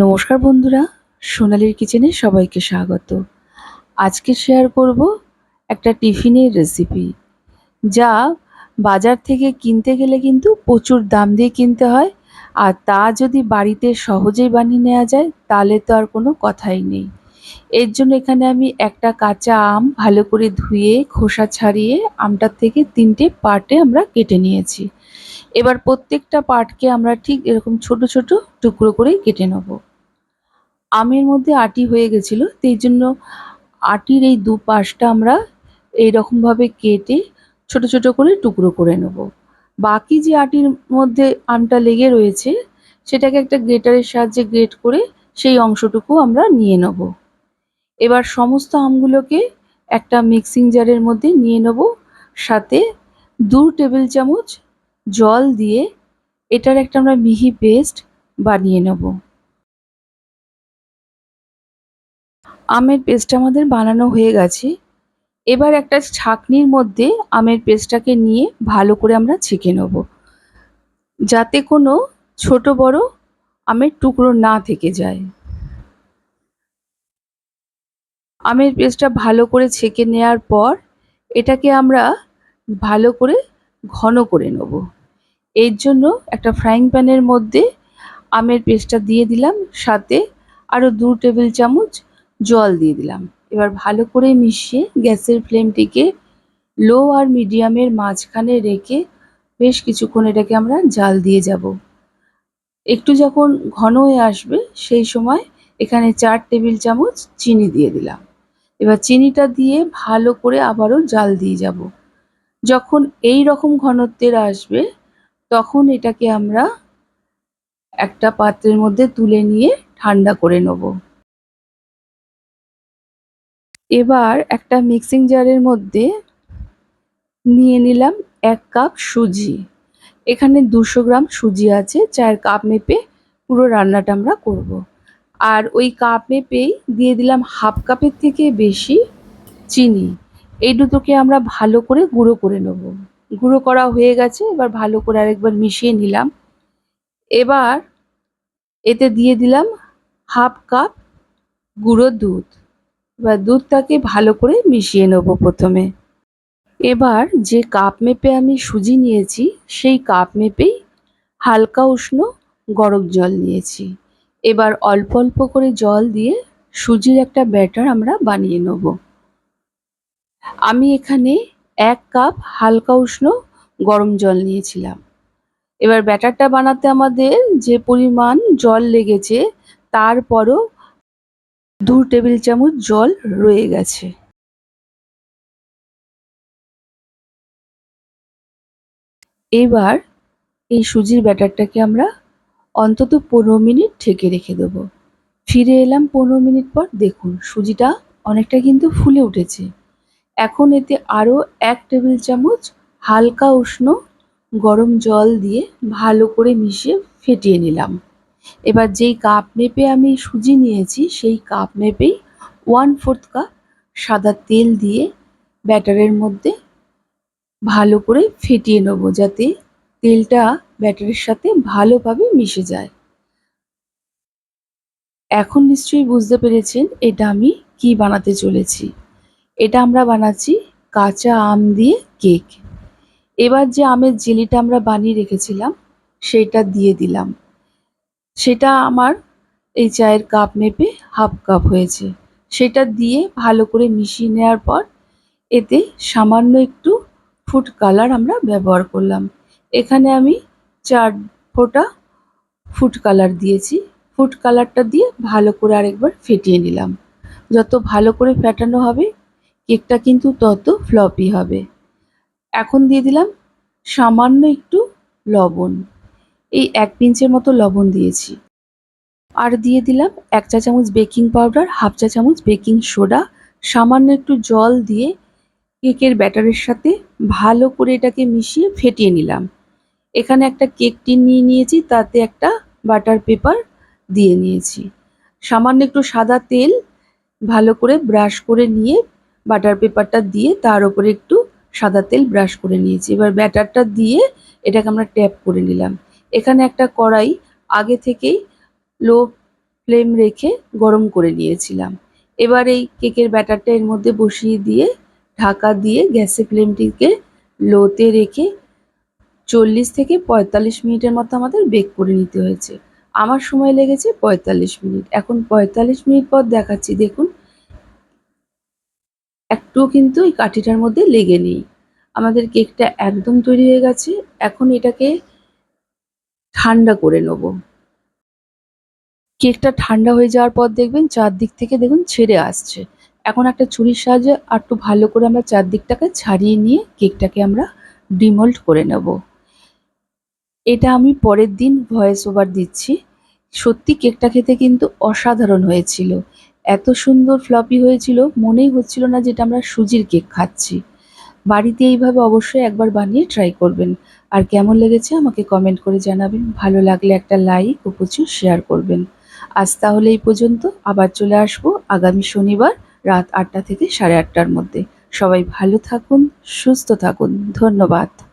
নমস্কার বন্ধুরা, সোনালির কিচেনে সবাইকে স্বাগত। আজকে শেয়ার করব একটা টিফিনের রেসিপি যা বাজার থেকে কিনতে গেলে কিন্তু প্রচুর দাম দিয়ে কিনতে হয়, আর তা যদি বাড়িতে সহজেই বানিয়ে নেওয়া যায়, তাহলে তো আর কোনো কথাই নেই। এর জন্য এখানে আমি একটা কাঁচা আম ভালো করে ধুয়ে, খোসা ছাড়িয়ে আমটার থেকে তিনটে পার্টে আমরা কেটে নিয়েছি। এবার প্রত্যেকটা পার্টকে আমরা ঠিক এরকম ছোট ছোট টুকরো করে কেটে নেব। আমের মধ্যে আটি হয়ে গেছিল, সেই জন্য আটির এই দু পাশটা আমরা এইরকমভাবে কেটে ছোট ছোট করে টুকরো করে নেব। বাকি যে আটির মধ্যে আমটা লেগে রয়েছে, সেটাকে একটা গ্রেটারের সাহায্যে গ্রেট করে সেই অংশটুকু আমরা নিয়ে নেব। এবার সমস্ত আমগুলোকে একটা মিক্সিং জারের মধ্যে নিয়ে নেব, সাথে দু টেবিল চামচ জল দিয়ে এটার একটা আমরা মিহি পেস্ট বানিয়ে নেব। আমের পেস্ট আমাদের বানানো হয়ে গেছে। এবার একটা ছাকনির মধ্যে আমের পেস্টটাকে নিয়ে ভালো করে আমরা ছেঁকে নেব। যাতে কোনো ছোট বড় আমের টুকরো না থেকে যায়। আমের পেস্টটা ভালো করে ছেঁকে নেওয়ার পর এটাকে আমরা ভালো করে ঘন করে নেব। এর জন্য একটা ফ্রাইং প্যানের মধ্যে আমের পেস্টটা দিয়ে দিলাম। সাথে আরও দু টেবিল চামচ জল দিয়ে দিলাম। এবার ভালো করে মিশিয়ে গ্যাসের ফ্লেমটিকে লো আর মিডিয়ামের মাঝখানে রেখে বেশ কিছুক্ষণ এটাকে আমরা জাল দিয়ে যাব। একটু যখন ঘন হয়ে আসবে, সেই সময় এখানে চার টেবিল চামচ চিনি দিয়ে দিলাম। এবার চিনিটা দিয়ে ভালো করে আবারও জাল দিয়ে যাব। যখন এই রকম ঘনত্বের আসবে, তখন এটাকে আমরা একটা পাত্রের মধ্যে তুলে নিয়ে ঠান্ডা করে নেব। এবার একটা মিক্সিং জারের মধ্যে নিয়ে নিলাম এক কাপ সুজি। এখানে দুশো গ্রাম সুজি আছে, চার কাপ মেপে পুরো রান্নাটা আমরা করব। আর ওই কাপ মেপেই দিয়ে দিলাম হাফ কাপের থেকে বেশি চিনি। এই দুটোকে আমরা ভালো করে গুঁড়ো করে নেব। গুঁড়ো করা হয়ে গেছে, এবার ভালো করে আরেকবার মিশিয়ে নিলাম। এবার এতে দিয়ে দিলাম হাফ কাপ গুঁড়ো দুধ। এবার দুধটাকে ভালো করে মিশিয়ে নেব প্রথমে। এবার যে কাপ মেপে আমি সুজি নিয়েছি, সেই কাপ মেপেই হালকা উষ্ণ গরম জল নিয়েছি। এবার অল্প অল্প করে জল দিয়ে সুজির একটা ব্যাটার আমরা বানিয়ে নেব। আমি এখানে এক কাপ হালকা উষ্ণ গরম জল নিয়েছিলাম। এবার ব্যাটারটা বানাতে আমাদের যে পরিমাণ জল লেগেছে, তারপরও দু টেবিল চামচ জল রয়ে গেছে। এবার এই সুজির ব্যাটারটাকে আমরা অন্তত পনেরো মিনিট ঢেকে রেখে দেবো। ফিরে এলাম পনেরো মিনিট পর, দেখুন সুজিটা অনেকটা কিন্তু ফুলে উঠেছে। এখন এতে আরও এক টেবিল চামচ হালকা উষ্ণ গরম জল দিয়ে ভালো করে মিশিয়ে ফেটিয়ে নিলাম। এবার যেই কাপ মেপে আমি সুজি নিয়েছি, সেই কাপ মেপেই ওয়ান ফোর্থ কাপ সাদা তেল দিয়ে ব্যাটারের মধ্যে ভালো করে ফেটিয়ে নেব যাতে তেলটা ব্যাটারের সাথে ভালোভাবে মিশে যায়। এখন নিশ্চয়ই বুঝতে পেরেছেন এটা আমি কি বানাতে চলেছি। এটা আমরা বানাচ্ছি কাঁচা আম দিয়ে কেক এবার যে আমের জেলিটা আমরা বানিয়ে রেখেছিলাম, সেটা দিয়ে দিলাম। সেটা আমার এই চায়ের কাপ মেপে হাফ কাপ হয়েছে। সেটা দিয়ে ভালো করে মিশিয়ে নেওয়ার পর এতে সামান্য একটু ফুড কালার আমরা ব্যবহার করলাম। এখানে আমি চার ফোঁটা ফুড কালার দিয়েছি। ফুড কালারটা দিয়ে ভালো করে আরেকবার ফেটিয়ে নিলাম। যত ভালো করে ফেটানো হবে, কেকটা কিন্তু তত ফ্লপি হবে। এখন দিয়ে দিলাম সামান্য একটু লবণ। এই এক পিঞ্চের মতো লবণ দিয়েছি। আর দিয়ে দিলাম এক চা চামচ বেকিং পাউডার, হাফ চা চামচ বেকিং সোডা, সামান্য একটু জল দিয়ে কেকের ব্যাটারের সাথে ভালো করে এটাকে মিশিয়ে ফেটিয়ে নিলাম। এখানে একটা কেক টিন নিয়ে নিয়েছি, তাতে একটা বাটার পেপার দিয়ে নিয়েছি। সামান্য একটু সাদা তেল ভালো করে ব্রাশ করে নিয়ে বাটার পেপারটা দিয়ে তার উপরে একটু সাদা তেল ব্রাশ করে নিয়েছি। এবার ব্যাটারটা দিয়ে এটাকে আমরা ট্যাপ করে নিলাম। এখানে একটা কড়াই আগে থেকেই লো ফ্লেম রেখে গরম করে নিয়েছিলাম। এবার এই কেকের ব্যাটারটা এর মধ্যে বসিয়ে দিয়ে, ঢাকা দিয়ে গ্যাসের ফ্লেমটিকে লোতে রেখে চল্লিশ থেকে পঁয়তাল্লিশ মিনিটের মতো আমাদের বেক করে নিতে হয়েছে। আমার সময় লেগেছে পঁয়তাল্লিশ মিনিট। এখন পঁয়তাল্লিশ মিনিট পর দেখাচ্ছি, দেখুন। একটু কিন্তু এই কাঠিটার মধ্যে লেগে নেই। আমাদের কেকটা একদম তৈরি হয়ে গেছে। এখন এটাকে ঠান্ডা করে নেব। কেকটা ঠান্ডা হয়ে যাওয়ার পর দেখবেন চারদিক থেকে দেখুন ছেড়ে আসছে। এখন একটা ছুরির সাহায্যে আর একটু ভালো করে আমরা চারদিকটাকে ছাড়িয়ে নিয়ে কেকটাকে আমরা ডিমল্ট করে নেব। এটা আমি পরের দিন ভয়েস ওভার দিচ্ছি। সত্যি কেকটা খেতে কিন্তু অসাধারণ হয়েছিল। এত সুন্দর ফ্লপি হয়েছিল, মনেই হচ্ছিল না যেটা আমরা সুজির কেক খাচ্ছি। বাড়িতে এইভাবে অবশ্যই একবার বানিয়ে ট্রাই করবেন। আর কেমন লেগেছে আমাকে কমেন্ট করে জানাবেন। ভালো লাগলে একটা লাইক ও প্রচুর শেয়ার করবেন। আজ তাহলে এই পর্যন্ত। আবার চলে আসব আগামী শনিবার রাত আটটা থেকে সাড়ে আটটার মধ্যে। সবাই ভালো থাকুন, সুস্থ থাকুন। ধন্যবাদ।